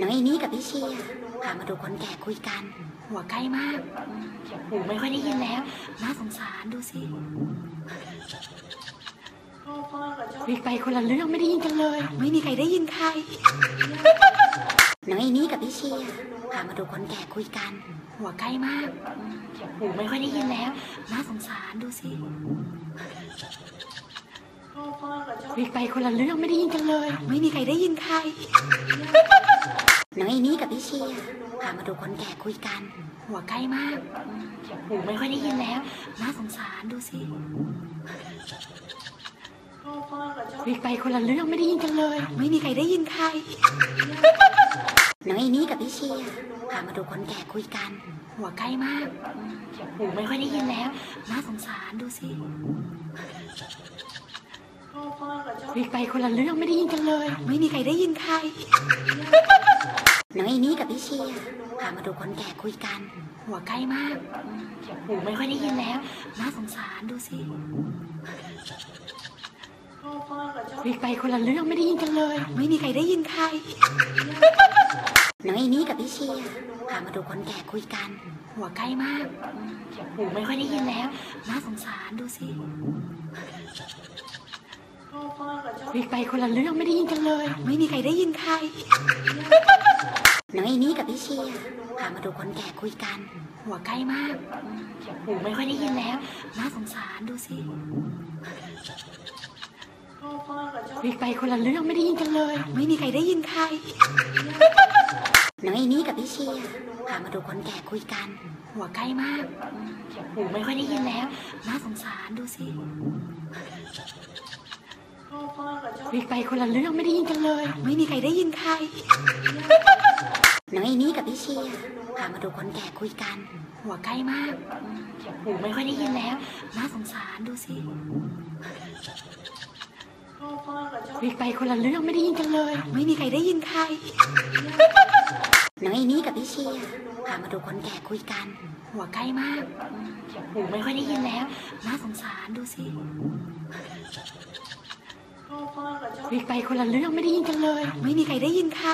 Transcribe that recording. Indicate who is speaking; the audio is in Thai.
Speaker 1: น้องเอนี่กับพี่เชียร์พามาดูคนแก่คุยกัน หัวใกล้มากหูไม่ค่อยได้ยินแล้ว น่าสงสารดูสิ คุยไปคนละเรื่องไม่ได้ยินกันเลย ไม่มีใครได้ยินใครน้องเอนี่กับพี่เชียร์พามาดูคนแก่คุยกัน หัวใกล้มากหูไม่ค่อยได้ยินแล้ว น่าสงสารดูสิ คุยไปคนละเรื่องไม่ได้ยินกันเลย ไม่มีใครได้ยินใครน้องเอนี่กับพี่เชียร์พามาดูคนแก่คุยกัน หัวใกล้มากหูไม่ค่อยได้ยินแล้วน่าสงสารดูสิคุยไปคนละเรื่องไม่ได้ยินกันเลย ไม่มีใครได้ยินใครน้องเอนี่กับพี่เชียร์พามาดูคนแก่คุยกัน หัวใกล้มากหูไม่ค่อยได้ยินแล้วน่าสงสารดูสิ คุยไปคนละเรื่องไม่ได้ยินกันเลย ไม่มีใครได้ยินใครน้องเอนี่กับพี่เชียร์พามาดูคนแก่คุยกัน หัวใกล้มากหูไม่ค่อยได้ยินแล้ว น่าสงสารดูสิคุยไปคนละเรื่องไม่ได้ยินกันเลย ไม่มีใครได้ยินใครน้องเอนี่กับพี่เชียร์พามาดูคนแก่คุยกัน หัวใกล้มากหูไม่ค่อยได้ยินแล้ว น่าสงสารดูสิ คุยไปคนละเรื่องไม่ได้ยินกันเลย ไม่มีใครได้ยินใครน้องเอนี่กับพี่เชียร์พามาดูคนแก่คุยกัน หัวใกล้มากหูไม่ค่อยได้ยินแล้ว น่าสงสารดูสิคุยไปคนละเรื่องไม่ได้ยินกันเลย ไม่มีใครได้ยินใครน้องเอนี่กับพี่เชียร์พามาดูคนแก่คุยกัน หัวใกล้มากหูไม่ค่อยได้ยินแล้ว น่าสงสารดูสิ คุยไปคนละเรื่องไม่ได้ยินกันเลย ไม่มีใครได้ยินใคร น้องเอนี่กับพี่เชียร์พามาดูคนแก่คุยกัน หัวใกล้มากหูไม่ค่อยได้ยินแล้ว น่าสงสารดูสิคุยไปคนละเรื่องไม่ได้ยินกันเลย ไม่มีใครได้ยินใคร น้องเอนี่กับพี่เชียร์พามาดูคนแก่คุยกัน หัวใกล้มากหูไม่ค่อยได้ยินแล้ว น่าสงสารดูสิ คุยไปคนละเรื่องไม่ได้ยินกันเลย ไม่มีใครได้ยินใคร